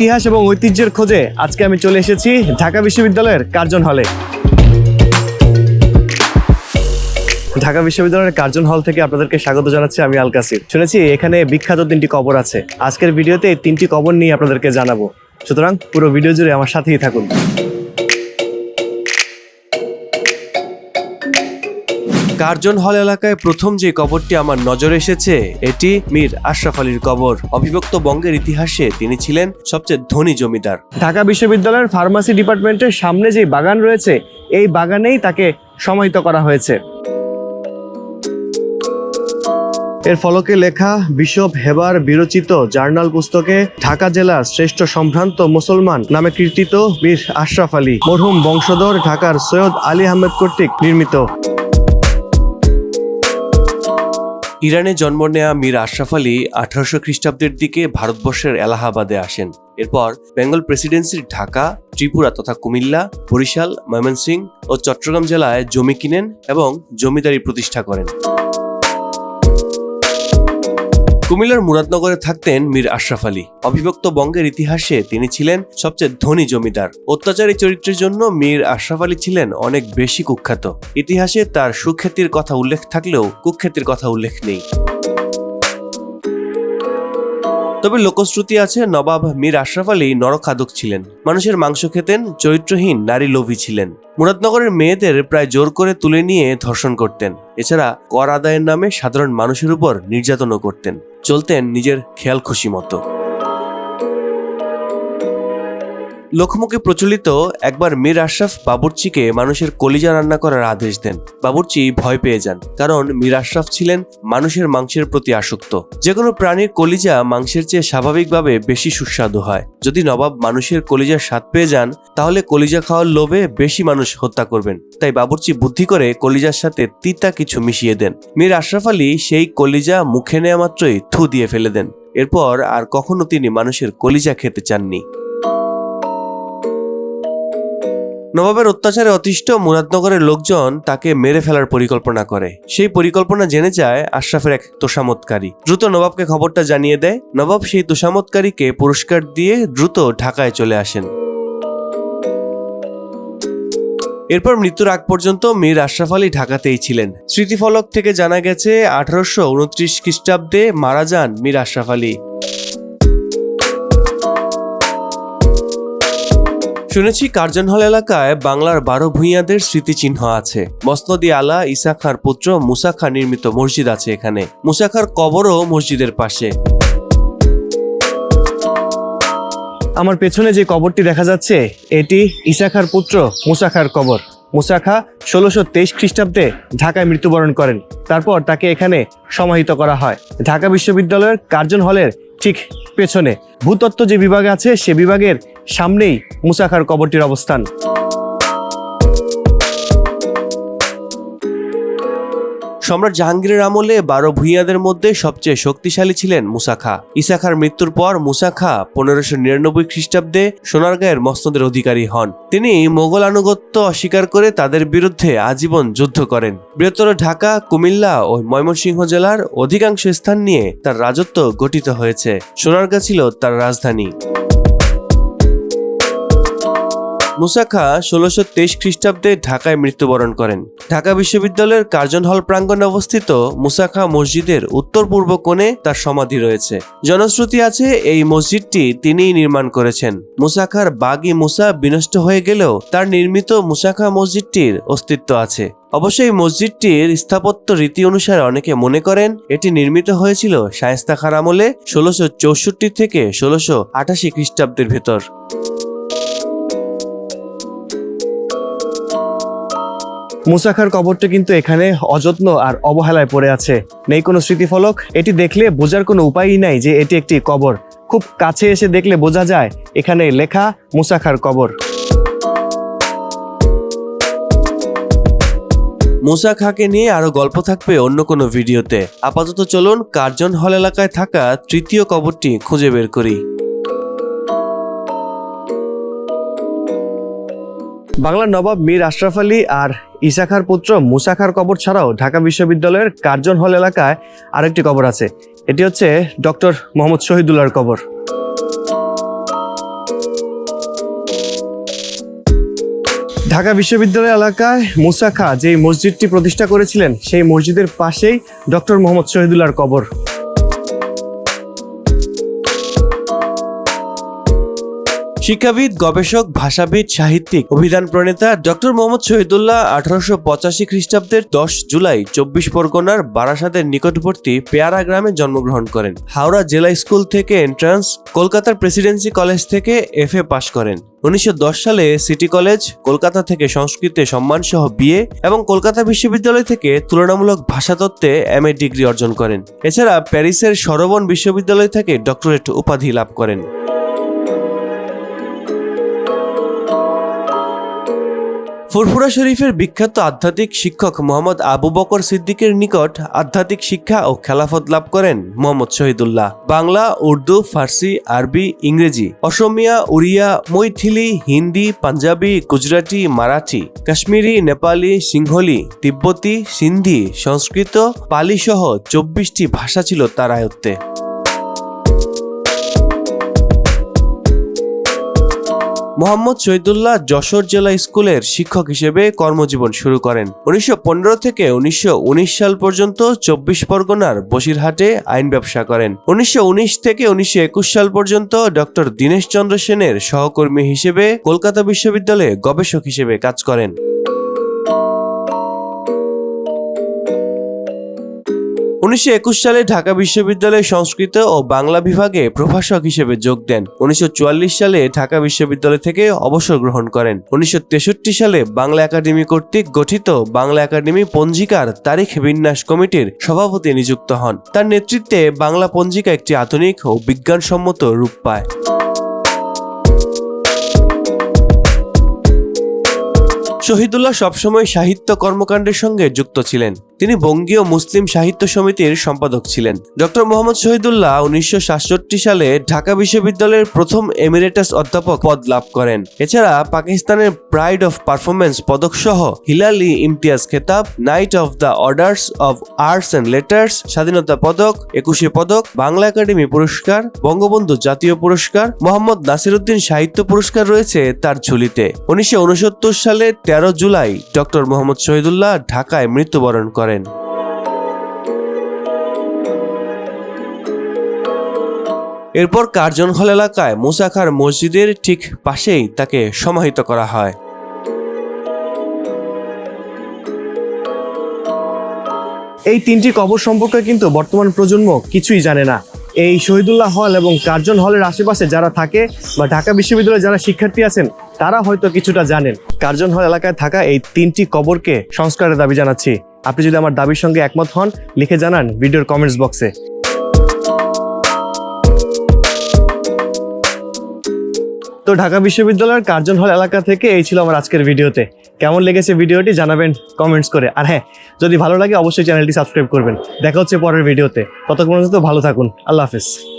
ইতিহাস এবং ঐতিহ্যের খোঁজে আজকে আমি চলে এসেছি ঢাকা বিশ্ববিদ্যালয়ের কার্জন হলে। ঢাকা বিশ্ববিদ্যালয়ের কার্জন হল থেকে আপনাদেরকে স্বাগত জানাচ্ছি আমি আল কাসির। শুনেছি এখানে বিখ্যাত তিনটি কবর আছে। আজকের ভিডিওতে তিনটি কবর নিয়ে আপনাদেরকে জানাব। সুতরাং পুরো ভিডিও জুড়ে আমার সাথেই থাকুন। কার্জন হল এলাকায় প্রথম যে কবরটি আমার নজরে এসেছে এটি মীর আশরাফ আলীর কবর। অবিভক্ত বঙ্গের ইতিহাসে তিনি ছিলেন সবচেয়ে ধনী জমিদার। ঢাকা বিশ্ববিদ্যালয়ের ফার্মাসি ডিপার্টমেন্টের সামনে যে বাগান রয়েছে এই বাগানেই তাকে সমাহিত করা হয়েছে। এর ফলকে লেখা বিশপ হেবার বিরচিত জার্নাল পুস্তকে ঢাকা জেলার শ্রেষ্ঠ সম্ভ্রান্ত মুসলমান নামে কীর্তিত বীর আশরাফ আলী মরহুম বংশধর ঢাকার সৈয়দ আলী আহমেদ কর্তৃক নির্মিত। ইরানে জন্ম নেয়া মীর আশরাফ আলী আঠারোশো খ্রিস্টাব্দের দিকে ভারতবর্ষের এলাহাবাদে আসেন। এরপর বেঙ্গল প্রেসিডেন্সির ঢাকা, ত্রিপুরা তথা কুমিল্লা, বরিশাল, ময়মনসিংহ ও চট্টগ্রাম জেলায় জমি কিনেন এবং জমিদারি প্রতিষ্ঠা করেন। কুমিল্লার মুরাদনগরে থাকতেন মীর আশরাফ আলী। অবিভক্ত বঙ্গের ইতিহাসে তিনি ছিলেন সবচেয়ে ধনী জমিদার। অত্যাচারী চরিত্রের জন্য মীর আশরাফ আলী ছিলেন অনেক বেশি কুখ্যাত। ইতিহাসে তার সুখ্যাতির কথা উল্লেখ থাকলেও কুখ্যাতির কথা উল্লেখ নেই। তবে লোকশ্রুতি আছে, নবাব মীর আশরাফ আলী নরখাদক ছিলেন। মানুষের মাংস খেতেন, চরিত্রহীন নারী লোভী ছিলেন। মুরাদনগরের মেয়েদের প্রায় জোর করে তুলে নিয়ে ধর্ষণ করতেন। এছাড়া কর আদায়ের নামে সাধারণ মানুষের উপর নির্যাতনও করতেন। চলতেন নিজের খেয়াল খুশি মতো। লোকমুখে প্রচলিত একবার মীর আশরাফ বাবুর্চিকে মানুষের কলিজা রান্না করার আদেশ দেন। বাবুর্চি ভয় পেয়ে যান, কারণ মীর আশরাফ ছিলেন মানুষের মাংসের প্রতি আসক্ত। যে কোনো প্রাণীর কলিজা মাংসের চেয়ে স্বাভাবিকভাবে বেশি সুস্বাদু হয়। যদি নবাব মানুষের কলিজার স্বাদ পেয়ে যান, তাহলে কলিজা খাওয়ার লোভে বেশি মানুষ হত্যা করবেন। তাই বাবুর্চি বুদ্ধি করে কলিজার সাথে তিতা কিছু মিশিয়ে দেন। মীর আশরাফ আলী সেই কলিজা মুখে নেওয়া মাত্রই থু দিয়ে ফেলে দেন। এরপর আর কখনো তিনি মানুষের কলিজা খেতে চাননি। নবাবের অত্যাচারে অতিষ্ঠ মুরাদনগরের লোকজন তাকে মেরে ফেলার পরিকল্পনা করে। সেই পরিকল্পনা জেনে যায় আশরাফের এক তোষামতকারী দ্রুত নবাবকে খবরটা জানিয়ে দেয়। নবাব সেই তোষামতকারীকে পুরস্কার দিয়ে দ্রুত ঢাকায় চলে আসেন। এরপর মৃত্যুর আগ পর্যন্ত মীর আশরাফ আলী ঢাকাতেই ছিলেন। স্মৃতিফলক থেকে জানা গেছে, আঠারোশো উনত্রিশ খ্রিস্টাব্দে মারা যান মীর আশরাফ আলী। শুনেছি কার্জন হল এলাকায় বাংলার বারো ভূঁইয়াদের স্মৃতিচিহ্ন আছে। মসনদি আলা ইসা খাঁর পুত্র মুসা খাঁ নির্মিত মসজিদ আছে এখানে। মুসা খাঁর কবরও মসজিদের পাশে। আমার পেছনে যে কবরটি দেখা যাচ্ছে, এটি ইসাখার পুত্র মুসাখার কবর। মুসাখা ষোলোশো তেইশ খ্রিস্টাব্দে ঢাকায় মৃত্যুবরণ করেন। তারপর তাকে এখানে সমাহিত করা হয়। ঢাকা বিশ্ববিদ্যালয়ের কার্জন হলের ঠিক পেছনে। ভূতত্ত্ব যে বিভাগ আছে সে বিভাগের সামনেই মুসাখার কবরটির অবস্থান। সম্রাট জাহাঙ্গীরের আমলে বারো ভূঁইয়াদের মধ্যে সবচেয়ে শক্তিশালী ছিলেন মুসাখা। ইসাখার মৃত্যুর পর মুসাখা পনেরোশো নিরানব্বই খ্রিস্টাব্দে সোনারগাঁয়ের মসনদের অধিকারী হন। তিনি মোগল আনুগত্য অস্বীকার করে তাদের বিরুদ্ধে আজীবন যুদ্ধ করেন। বৃহত্তর ঢাকা, কুমিল্লা ও ময়মনসিংহ জেলার অধিকাংশ স্থান নিয়ে তার রাজত্ব গঠিত হয়েছে। সোনারগাঁ ছিল তার রাজধানী। মুসাখা ষোলোশো তেইশ খ্রিস্টাব্দে ঢাকায় মৃত্যুবরণ করেন। ঢাকা বিশ্ববিদ্যালয়ের কার্জন হল প্রাঙ্গণে অবস্থিত মুসাখা মসজিদের উত্তর পূর্ব কোণে তার সমাধি রয়েছে। জনশ্রুতি আছে এই মসজিদটি তিনিই নির্মাণ করেছেন। মুসাখার বাগি মুসা বিনষ্ট হয়ে গেলেও তার নির্মিত মুসাখা মসজিদটির অস্তিত্ব আছে। অবশ্যই মসজিদটির স্থাপত্য রীতি অনুসারে অনেকে মনে করেন এটি নির্মিত হয়েছিল শায়েস্তা খার আমলে ষোলোশো চৌষট্টি থেকে ষোলোশো আটাশি খ্রিস্টাব্দের ভেতর। মুসাখার কবরটা কিন্তু এখানে অযত্ন আর অবহেলায় পড়ে আছে। নেই কোনো স্মৃতিফলক? এটি দেখলে বোঝার কোনো উপায়ই নাই যে এটি একটি কবর। খুব কাছে এসে দেখলে বোঝা যায়, এখানে লেখা মুসাখার কবর। মুসা খাকে নিয়ে আরও গল্প থাকবে অন্য কোনো ভিডিওতে। আপাতত চলুন কার্জন হল এলাকায় থাকা তৃতীয় কবরটি খুঁজে বের করি। বাংলার নবাব মীর আশরাফ আলী আর ইসাখার পুত্র মুসাখার কবর ছাড়াও ঢাকা বিশ্ববিদ্যালয়ের কার্জন হল এলাকায় আরেকটি কবর আছে। এটি হচ্ছে ডক্টর মোহাম্মদ শহীদুল্লাহর কবর। ঢাকা বিশ্ববিদ্যালয় এলাকায় মুসাখা যে মসজিদটি প্রতিষ্ঠা করেছিলেন, সেই মসজিদের পাশেই ডক্টর মোহাম্মদ শহীদুল্লাহর কবর। শিক্ষাবিদ, গবেষক, ভাষাবিদ, সাহিত্যিক, অভিধান প্রণেতা ডক্টর মোহাম্মদ শহীদুল্লাহ আঠারোশো পঁচাশি খ্রিস্টাব্দের দশ জুলাই চব্বিশ পরগনার বারাসাতের নিকটবর্তী পেয়ারা গ্রামে জন্মগ্রহণ করেন। হাওড়া জেলা স্কুল থেকে এন্ট্রান্স, কলকাতার প্রেসিডেন্সি কলেজ থেকে এফ এ পাশ করেন। উনিশশো দশ সালে সিটি কলেজ, কলকাতা থেকে সংস্কৃতে সম্মানসহ বিএ এবং কলকাতা বিশ্ববিদ্যালয় থেকে তুলনামূলক ভাষাতত্ত্বে এম এ ডিগ্রি অর্জন করেন। এছাড়া প্যারিসের সরবন বিশ্ববিদ্যালয় থেকে ডক্টরেট উপাধি লাভ করেন। ফুরফুরা শরীফের বিখ্যাত আধ্যাত্মিক শিক্ষক মোহাম্মদ আবু বকর সিদ্দিকের নিকট আধ্যাত্মিক শিক্ষা ও খেলাফত লাভ করেন মোহাম্মদ শহীদুল্লাহ। বাংলা, উর্দু, ফার্সি, আরবি, ইংরেজি, অসমিয়া, উড়িয়া, মৈথিলি, হিন্দি, পাঞ্জাবি, গুজরাটি, মারাঠি, কাশ্মীরি, নেপালি, সিংহলি, তিব্বতী, সিন্ধি, সংস্কৃত, পালি সহ চব্বিশটি ভাষা ছিল তার আয়ত্তে মোহাম্মদ শহীদুল্লাহ যশোর জেলা স্কুলের শিক্ষক হিসেবে কর্মজীবন শুরু করেন। উনিশশো পনেরো থেকে উনিশশো উনিশ সাল পর্যন্ত চব্বিশ পরগনার বসিরহাটে আইন ব্যবসা করেন। উনিশশো উনিশ থেকে উনিশশো একুশ সাল পর্যন্ত ডক্টর দীনেশ চন্দ্র সেনের সহকর্মী হিসেবে কলকাতা বিশ্ববিদ্যালয়ে গবেষক হিসেবে কাজ করেন। উনিশশো একুশ সালে ঢাকা বিশ্ববিদ্যালয়ে সংস্কৃত ও বাংলা বিভাগে প্রভাষক হিসেবে যোগ দেন। উনিশশো চুয়াল্লিশ সালে ঢাকা বিশ্ববিদ্যালয় থেকে অবসর গ্রহণ করেন। উনিশশো তেষট্টি সালে বাংলা একাডেমি কর্তৃক গঠিত বাংলা একাডেমি পঞ্জিকার তারিখ বিন্যাস কমিটির সভাপতি নিযুক্ত হন। তার নেতৃত্বে বাংলা পঞ্জিকা একটি আধুনিক ও বিজ্ঞানসম্মত রূপ পায়। শহীদুল্লাহ সবসময় সাহিত্য কর্মকাণ্ডের সঙ্গে যুক্ত ছিলেন। তিনি বঙ্গীয় মুসলিম সাহিত্য সমিতির সম্পাদক ছিলেন। ডক্টর মোহাম্মদ শহীদুল্লাহ উনিশশো সাতষট্টি সালে ঢাকা বিশ্ববিদ্যালয়ের প্রথম এমিরেটাস অধ্যাপক পদ লাভ করেন। এছাড়া পাকিস্তানের প্রাইড অফ পারফরমেন্স পদক সহ হিলালি ইমতিয়াজ খেতাব, knight of the orders of arts and letters স্বাধীনতা পদক, একুশে পদক, বাংলা একাডেমি পুরস্কার, বঙ্গবন্ধু জাতীয় পুরস্কার, মোহাম্মদ নাসিরুদ্দিন সাহিত্য পুরস্কার রয়েছে তার ঝুলিতে। উনিশশো উনসত্তর সালে তেরো জুলাই ডক্টর মোহাম্মদ শহীদুল্লাহ ঢাকায় মৃত্যুবরণ করেন। এরপর কার্জন হল এলাকায় মুসাখার মসজিদের ঠিক পাশেই তাকে সমাহিত করা হয়। এই তিনটি কবর সম্পর্কে কিন্তু বর্তমান প্রজন্ম কিছুই জানে না। এই শহীদুল্লাহ হল এবং কার্জন হলের আশেপাশে যারা থাকে বা ঢাকা বিশ্ববিদ্যালয়ে যারা শিক্ষার্থী আছেন, তারা হয়তো কিছুটা জানেন। কার্জন হল এলাকায় থাকা এই তিনটি কবরকে সংস্কারের দাবি জানাচ্ছি। আপনি যদি আমার দাবির সঙ্গে একমত হন, লিখে জানান ভিডিওর কমেন্টস বক্সে তো ঢাকা বিশ্ববিদ্যালয়ের কার্জন হল এলাকা থেকে এই ছিল আমার আজকের ভিডিওতে। কেমন লেগেছে ভিডিওটি জানাবেন কমেন্টস করে। আর হ্যাঁ যদি ভালো লাগে অবশ্যই চ্যানেলটি সাবস্ক্রাইব করবেন। দেখা হচ্ছে পরের ভিডিওতে। ততক্ষণ পর্যন্ত ভালো থাকুন। আল্লাহ হাফেজ।